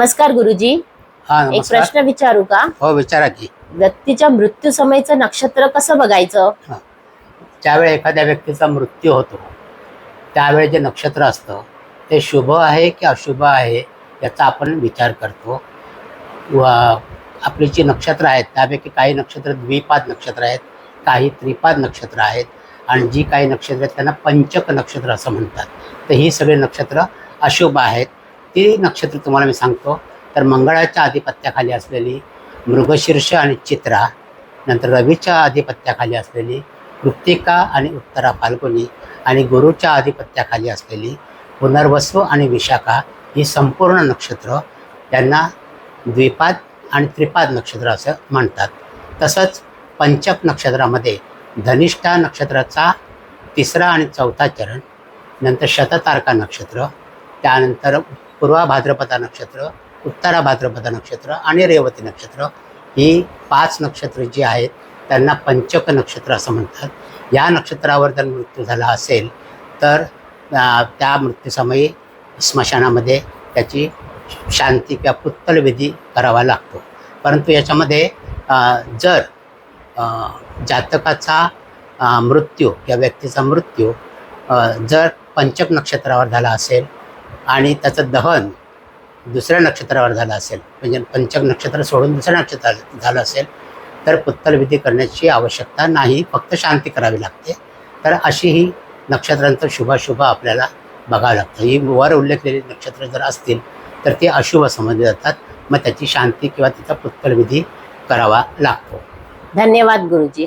नमस्कार गुरुजी. हा एक नमस्कार. प्रश्न विचारू का? हो विचारा की. व्यक्तीच्या मृत्यू समयचं नक्षत्र कसं बघायचं? ज्यावेळी एखाद्या व्यक्तीचा मृत्यू होतो त्यावेळी जे नक्षत्र असतं ते शुभ आहे की अशुभ आहे याचा आपण विचार करतो. व आपली जी नक्षत्र आहेत त्यापैकी काही नक्षत्र द्विपाद नक्षत्र आहेत काही त्रिपाद नक्षत्र आहेत आणि जी काही नक्षत्र आहेत त्यांना पंचक नक्षत्र असं म्हणतात. तर ही सगळी नक्षत्र अशुभ आहेत. ती नक्षत्र तुम्हाला मी सांगतो तर मंगळाच्या आधिपत्याखाली असलेली मृगशीर्ष आणि चित्रा नंतर रवीच्या आधिपत्याखाली असलेली कृत्तिका आणि उत्तरा फाल्गुनी आणि गुरुच्या आधिपत्याखाली असलेली पुनर्वसू आणि विशाखा ही संपूर्ण नक्षत्र त्यांना द्विपाद आणि त्रिपाद नक्षत्र असं म्हणतात. तसंच पंचक नक्षत्रामध्ये धनिष्ठा नक्षत्राचा तिसरा आणि चौथा चरण नंतर शततारका नक्षत्र त्यानंतर पूर्वा भाद्रपदा नक्षत्र उत्तरा भाद्रपदा नक्षत्र आणि रेवती नक्षत्र ही पाच नक्षत्र जी आहेत त्यांना पंचक नक्षत्र असं म्हणतात. या नक्षत्रावर जर मृत्यू झाला असेल तर त्या मृत्यूसमयी स्मशानामध्ये त्याची शांती किंवा पुत्तल विधी करावा लागतो. परंतु याच्यामध्ये जर जातकाचा मृत्यू या व्यक्तीचा मृत्यू जर पंचक नक्षत्रावर झाला असेल आणि त्याचं दहन दुसऱ्या नक्षत्रावर झालं असेल म्हणजे पंचक नक्षत्र सोडून दुसऱ्या नक्षत्रात झालं असेल तर पुत्तलविधी करण्याची आवश्यकता नाही. फक्त शांती करावी लागते. तर अशी ही नक्षत्रांचं शुभाशुभ आपल्याला बघावं लागतं. ही वर उल्लेखलेली नक्षत्र जर असतील तर ते अशुभ समजले जातात. मग त्याची शांती किंवा तिचा पुत्तलविधी करावा लागतो. धन्यवाद गुरुजी.